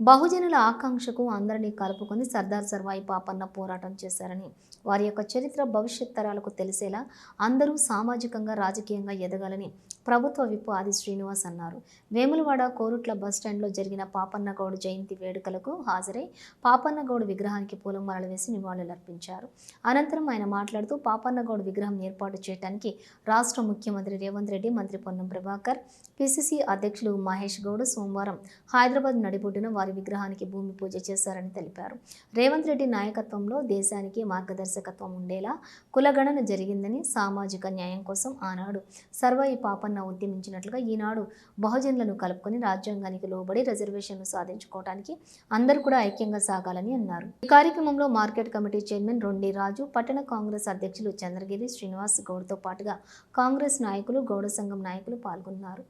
బహుజనుల ఆకాంక్షకు అందరినీ కలుపుకొని సర్దార్ సర్వాయి పాపన్న పోరాటం చేశారని వారి యొక్క చరిత్ర భవిష్యత్ తరాలకు తెలిసేలా అందరూ సామాజికంగా రాజకీయంగా ఎదగాలని ప్రభుత్వ విప్ ఆది శ్రీనివాస్ అన్నారు. వేములవాడ కోరుట్ల బస్టాండ్లో జరిగిన పాపన్నగౌడ్ జయంతి వేడుకలకు హాజరై పాపన్నగౌడ్ విగ్రహానికి పూలమాలలు వేసి నివాళులర్పించారు. అనంతరం ఆయన మాట్లాడుతూ పాపన్నగౌడ్ విగ్రహం ఏర్పాటు చేయడానికి రాష్ట్ర ముఖ్యమంత్రి రేవంత్ రెడ్డి మంత్రి పొన్నం ప్రభాకర్ పిసిసి అధ్యక్షులు మహేష్ గౌడ్ సోమవారం హైదరాబాద్ నడిబొడ్డున వారి విగ్రహానికి భూమి పూజ చేశారని తెలిపారు. రేవంత్ రెడ్డి నాయకత్వంలో దేశానికి మార్గదర్శకత్వం ఉండేలా కులగణన జరిగిందని సామాజిక న్యాయం కోసం ఆనాడు సర్వై పాపన్న ఉద్యమించినట్లుగా ఈనాడు బహుజనులను కలుపుకొని రాజ్యాంగానికి లోబడి రిజర్వేషన్లు సాధించుకోవడానికి అందరూ కూడా ఐక్యంగా సాగాలని అన్నారు. ఈ కార్యక్రమంలో market committee chairman Rondi Raju పట్టణ కాంగ్రెస్ అధ్యక్షులు చంద్రగిరి శ్రీనివాస్ గౌడ్తో పాటుగా కాంగ్రెస్ నాయకులు గౌడ సంఘం నాయకులు పాల్గొన్నారు.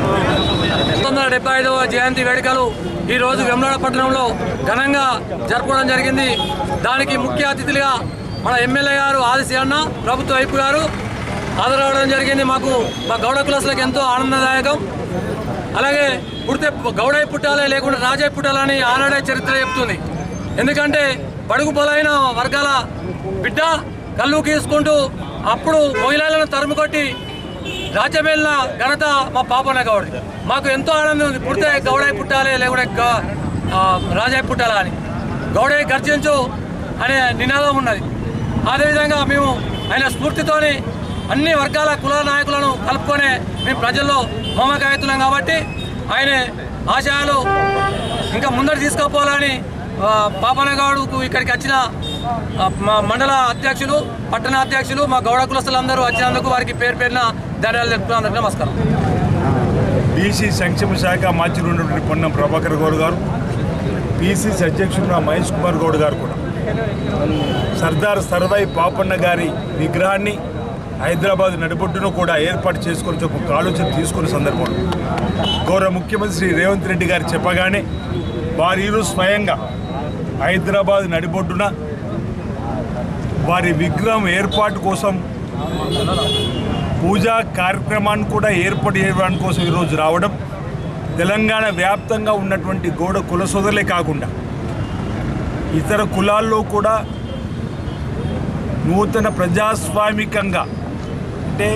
పంతొమ్మిది వందల డెబ్బై ఐదవ జయంతి వేడుకలు. ఈరోజు వెమ్లాడ పట్టణంలో ఘనంగా జరుపుకోవడం జరిగింది. దానికి ముఖ్య అతిథులుగా మన ఎమ్మెల్యే గారు ఆదిశి అన్న ప్రభుత్వ వైపు గారు హాజరవడం జరిగింది. మాకు మా గౌడ కులసులకు ఎంతో ఆనందదాయకం. అలాగే పుడితే గౌడై పుట్టాలే లేకుండా రాజయ్య పుట్టాలని ఆనాడే చరిత్ర చెప్తుంది. ఎందుకంటే బడుగు బలైన వర్గాల బిడ్డ కళ్ళు గీసుకుంటూ అప్పుడు మహిళలను తరుము కొట్టి ఘనత మా పాపన్న గౌడ్ మాకు ఎంతో ఆనందం ఉంది. పుడితే గౌడై పుట్టాలి లేకుంటే రాజాయి పుట్టాలా అని. గౌడై గర్జించు అనే నినాదం ఉన్నది. అదేవిధంగా మేము ఆయన స్ఫూర్తితోని అన్ని వర్గాల కుల నాయకులను కలుపుకొని మేము ప్రజల్లో మమకాయతులం కాబట్టి ఆయన ఆశయాలు ఇంకా ముందరు తీసుకుపోవాలని ఆ, ఇక్కడికి వచ్చిన మా మండల అధ్యక్షులు పట్టణ అధ్యక్షులు మా గౌడ కులస్తులందరూ వచ్చినందుకు వారికి పేరు పేరున ధన్యవాదాలు తెలుపుతున్నాను నమస్కారం. బీసీ సంక్షేమ శాఖ మంత్రి ఉన్నటువంటి పొన్నం ప్రభాకర్ గౌడ్ గారు పీసీసీ అధ్యక్షుడు మహేష్ కుమార్ గౌడ్ గారు కూడా. సర్దార్ సర్వై పాపన్న గారి విగ్రహాన్ని హైదరాబాద్ నడిబొడ్డును కూడా ఏర్పాటు చేసుకొని ఒక ఆలోచన తీసుకున్న సందర్భంలో గౌరవ ముఖ్యమంత్రి శ్రీ రేవంత్ రెడ్డి గారు చెప్పగానే వారు స్వయంగా హైదరాబాద్ నడిబొడ్డున వారి విగ్రహం ఏర్పాటు కోసం పూజా కార్యక్రమాన్ని కూడా ఏర్పాటు చేయడానికి కోసం ఈరోజు రావడం తెలంగాణ వ్యాప్తంగా ఉన్నటువంటి గోడ కుల సోదరులే కాకుండా ఇతర కులాల్లో కూడా నూతన ప్రజాస్వామికంగా అంటే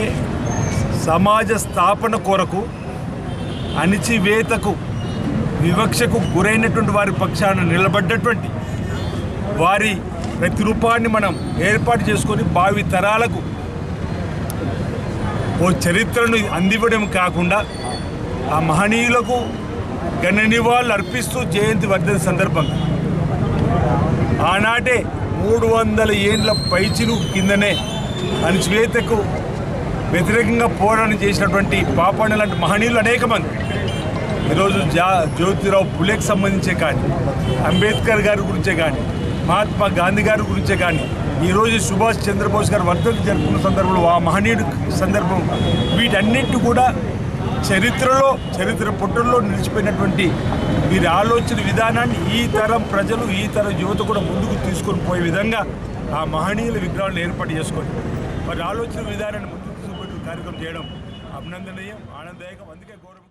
సమాజ స్థాపన కొరకు అణిచివేతకు వివక్షకు గురైనటువంటి వారి పక్షాన నిలబడ్డటువంటి వారి ప్రతిరూపాన్ని మనం ఏర్పాటు చేసుకొని భావి తరాలకు ఓ చరిత్రను అందివ్వడం కాకుండా ఆ మహనీయులకు గణ నివాళులు అర్పిస్తూ జయంతి వర్ధన సందర్భంగా. ఆనాటే మూడు వందల ఏండ్ల పైచిలు కిందనే అణచివేతకు వ్యతిరేకంగా పోరాటం చేసినటువంటి పాపాణ లాంటి మహనీయులు అనేక మంది. ఈరోజు జా జ్యోతిరావు పులేకి సంబంధించే కానీ అంబేద్కర్ గారి గురించే కానీ మహాత్మా గాంధీ గారి గురించే కానీ ఈరోజు సుభాష్ చంద్రబోస్ గారు వర్ధంతి జరుపుకున్న సందర్భంలో ఆ మహనీయుడు సందర్భం వీటన్నిటి కూడా చరిత్రలో చరిత్ర పుట్టల్లో నిలిచిపోయినటువంటి వీరి ఆలోచన విధానాన్ని ఈ తరం ప్రజలు ఈ తరం యువత కూడా ముందుకు తీసుకొని పోయే విధంగా ఆ మహనీయుల విగ్రహాలను ఏర్పాటు చేసుకొని వారి ఆలోచన విధానాన్ని ముందుకు తీసుకుపోయే కార్యక్రమం చేయడం అభినందనీయం ఆనందదాయకం. అందుకే గౌరవం